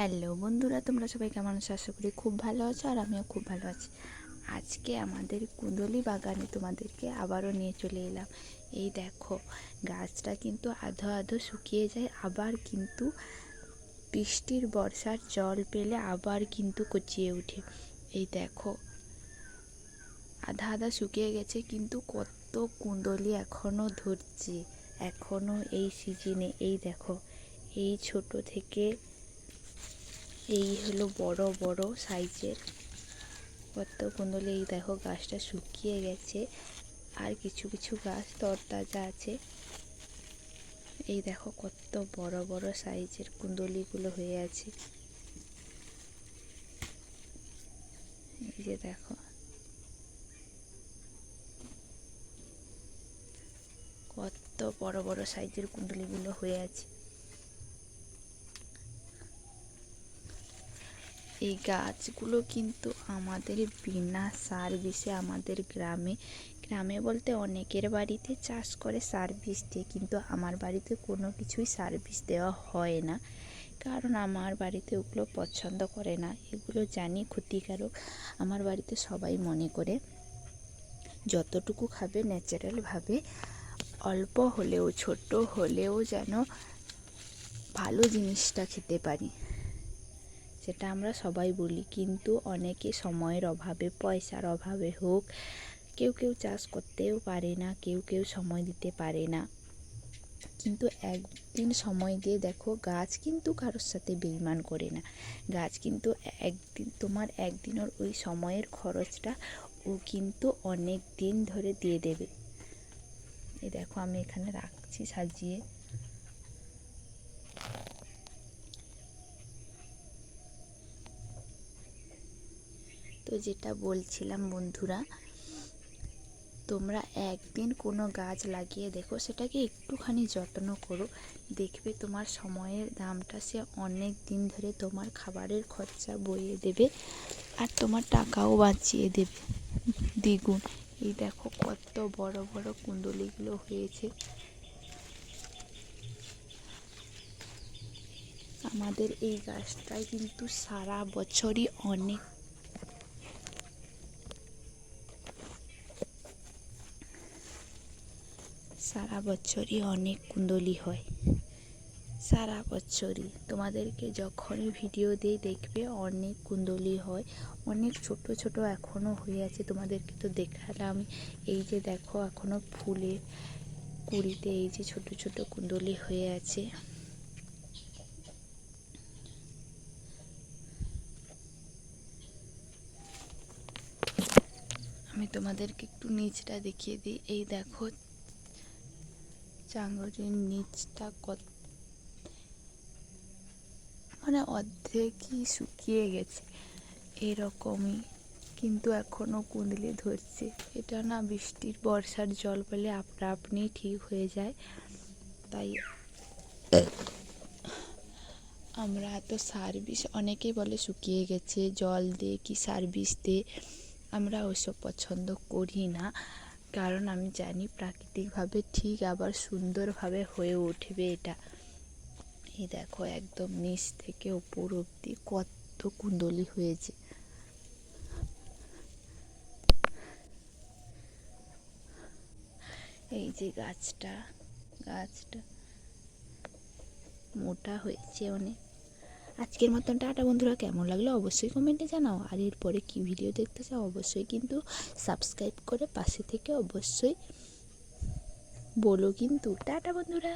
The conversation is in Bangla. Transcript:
হ্যালো বন্ধুরা, তোমরা সবাই কেমন আছো? আশা করি খুব ভালো আছো আর আমিও খুব ভালো আছি। আজকে আমাদের কুন্দলি বাগানে তোমাদেরকে আবারও নিয়ে চলে এলাম। এই দেখো, গাছটা কিন্তু আধো আধো শুকিয়ে যায়, আবার কিন্তু বৃষ্টির বর্ষার জল পেলে আবার কিন্তু কচিয়ে ওঠে। এই দেখো, আধা আধা শুকিয়ে গেছে, কিন্তু কত কুন্দলি এখনও ধরছে এখনও এই সিজনে। এই দেখো, এই ছোট থেকে এই হলো বড় বড় সাইজের। কত কুন্দলি এই দেখো গাছটা শুকিয়ে গেছে। আর কিছু কিছু গাছ তরতাজা আছে। এই দেখো কত বড় বড় সাইজের কুন্দলিগুলো হয়ে আছে। এই যে দেখো। কত বড় বড় সাইজের কুন্দলিগুলো হয়ে আছে। এই গাছগুলো কিন্তু আমাদের বিনা সার্ভিসে আমাদের গ্রামে গ্রামে বলতে অনেকের বাড়িতে চাষ করে সার্ভিস দিয়ে, কিন্তু আমার বাড়িতে কোনো কিছুই সার্ভিস দেওয়া হয় না। কারণ আমার বাড়িতে ওগুলো পছন্দ করে না, এগুলো জানি ক্ষতিকারক, আমার বাড়িতে সবাই মনে করে। যতটুকু খাবে ন্যাচারালভাবে অল্প হলেও, ছোট হলেও যেন ভালো জিনিসটা খেতে পারি। সেটা আমরা সবাই বলি। কিন্তু অনেকে সময়ের অভাবে, পয়সার অভাবে হোক, কেউ কেউ চাষ করতেও পারে না, কেউ কেউ সময় দিতে পারে না। কিন্তু একদিন সময় দিয়ে দেখো, গাছ কিন্তু কারোর সাথে বেইমান করে না। গাছ কিন্তু একদিন, তোমার একদিনের ওই সময়ের খরচটা ও কিন্তু অনেক দিন ধরে দিয়ে দেবে। এই দেখো, আমি এখানে রাখছি, সাজিয়ে। তো যেটা বলছিলাম বন্ধুরা, তোমরা একদিন কোনো গাছ লাগিয়ে দেখো, সেটাকে একটুখানি যত্ন করো। দেখবে তোমার সময়ের দামটা সে অনেক দিন ধরে তোমার খাবারের খরচা বইয়ে দেবে আর তোমার টাকাও বাঁচিয়ে দেবে। দ্বিগুণ। এই দেখো কত বড় বড় কুন্দলিগুলো হয়েছে। আমাদের এই গাছটায় কিন্তু সারা বছরই অনেক সারা বছরই অনেক কুন্দলি হয়। সারা বছরই। তোমাদেরকে যখনই ভিডিও দিই, দেখবে অনেক কুন্দলি হয়। অনেক ছোট ছোট এখনও হয়ে আছে। তোমাদেরকে তো দেখালাম। এই যে দেখো এখনও ফুলের কুড়িতে এই যে ছোট ছোট কুন্দলি হয়ে আছে। আমি তোমাদেরকে একটু নিচটা দেখিয়ে দিই। এই দেখো চাঙরের নিচটা কত? মানে অর্ধেকই শুকিয়ে গেছে। এরকমই। কিন্তু এখনও কুঁদলি ধরছে। এটা না বৃষ্টির বর্ষার জল পেলে আপনা আপনি ঠিক হয়ে যায়। তাই আমরা এত সার্ভিস, অনেকেই বলে শুকিয়ে গেছে। জল দে কি সার্ভিস দে, আমরা ওসব পছন্দ করি না। কারণ আমি জানি প্রাকৃতিকভাবে ঠিক আবার সুন্দরভাবে হয়ে উঠবে এটা। এই দেখো একদম নিচ থেকে ওপর অবধি কত কুণ্ডলি হয়েছে। এই যে গাছটা গাছটা মোটা হয়েছে অনেক। আজকের মতন টাটা বন্ধুরা, কেমন লাগল অবশ্যই কমেন্টে জানাও। আর এরপরে কী ভিডিও দেখতে চাও অবশ্যই কিন্তু সাবস্ক্রাইব করে পাশে থেকে অবশ্যই বলো কিন্তু। টাটা বন্ধুরা।